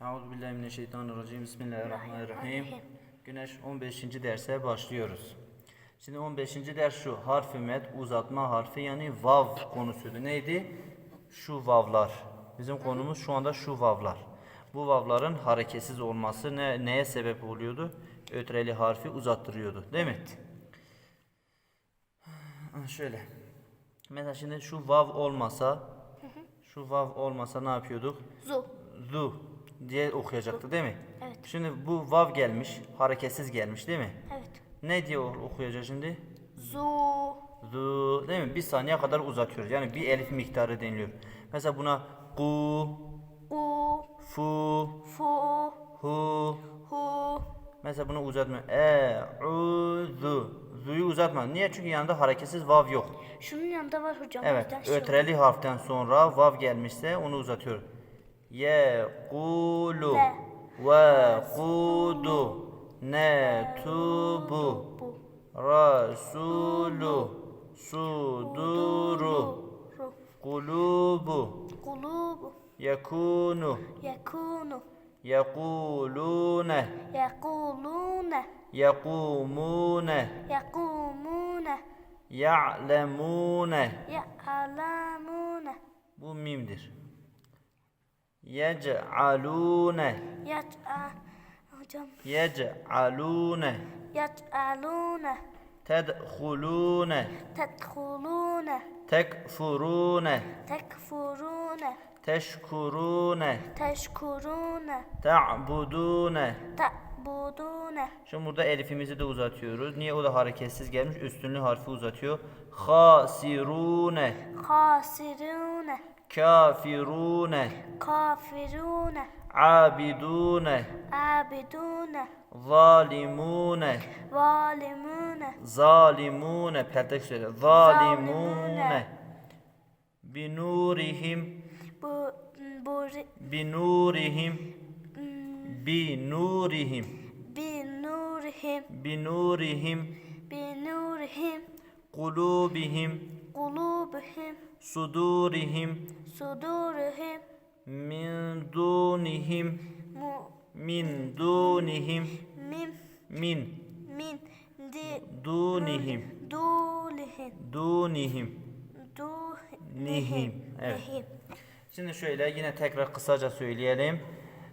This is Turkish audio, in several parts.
Euzubillahimineşşeytanirracim. Bismillahirrahmanirrahim. Güneş 15. derse başlıyoruz. Şimdi 15. ders şu harfi med uzatma harfi yani vav konusuydu. Neydi? Şu vavlar. Bizim konumuz şu anda şu vavlar. Bu vavların hareketsiz olması ne, neye sebep oluyordu? Ötreli harfi uzattırıyordu. Değil mi? Ha, Şöyle. Mesela şimdi şu vav olmasa şu vav olmasa ne yapıyorduk? Zu. zu diye okuyacaktı değil mi? Evet. Şimdi bu vav gelmiş, hareketsiz gelmiş değil mi? Evet. Ne diye o- okuyacak şimdi? Zu. Zu değil mi? Bir saniye kadar uzatıyoruz. Yani bir elif miktarı deniliyor. Mesela buna ku, U. fu, Fu. hu. Hu. Mesela bunu uzatma. E, u, zu. Zu'yu uzatma. Niye? Çünkü yanında hareketsiz vav yok. Şunun yanında var hocam. Evet. Şey Ötreli harften sonra vav gelmişse onu uzatıyor. Ye, kulu, Ve. kudu, ne tubu, Bu. rasulu, suduru, Ru. kulubu, Kulubu. yakunu, Yakunu. yakulune, Yakulune. yakumune, Yakumune. ya'lemune. Ya'lamune. Bu mimdir. Yec'alune, Yat'a. Hocam. yec'alune, Yat'alune. tedhulune, Tedhulune. tekfurune, Tekfurune. teşkurune, Teşkurune. ta'budune. Ta'budune. Şimdi burada elifimizi de uzatıyoruz. Niye o da hareketsiz gelmiş? Üstünlü harfi uzatıyor. Hasirune, Hasirune. kafirune, Kafirune. abidune, Abidune. zalimune, Valimune. zalimune. Perdek söyle. Zalimune. Binurihim, Bu buri binurihim, binurihim, binurihim. Binurihim, binurihim. Kulubihim, kulubihim. Sudurihim, sudurihim. Min dunihim, mu min dunihim, mim min. Min. Di dunihim, dunihim. duhim Nihim, evet. Şimdi şöyle yine tekrar kısaca söyleyelim.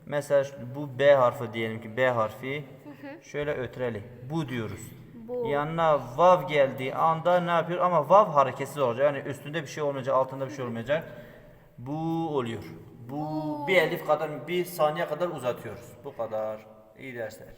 Mesela bu B harfi diyelim ki B harfi. Şöyle ötreli. Bu diyoruz. Bu. Yanına vav geldiği anda ne yapıyor? Ama vav hareketsiz olacak. Yani üstünde bir şey olmayacak, altında bir şey olmayacak. Bu oluyor. Bu bir elif kadar, bir saniye kadar uzatıyoruz. Bu kadar. İyi dersler.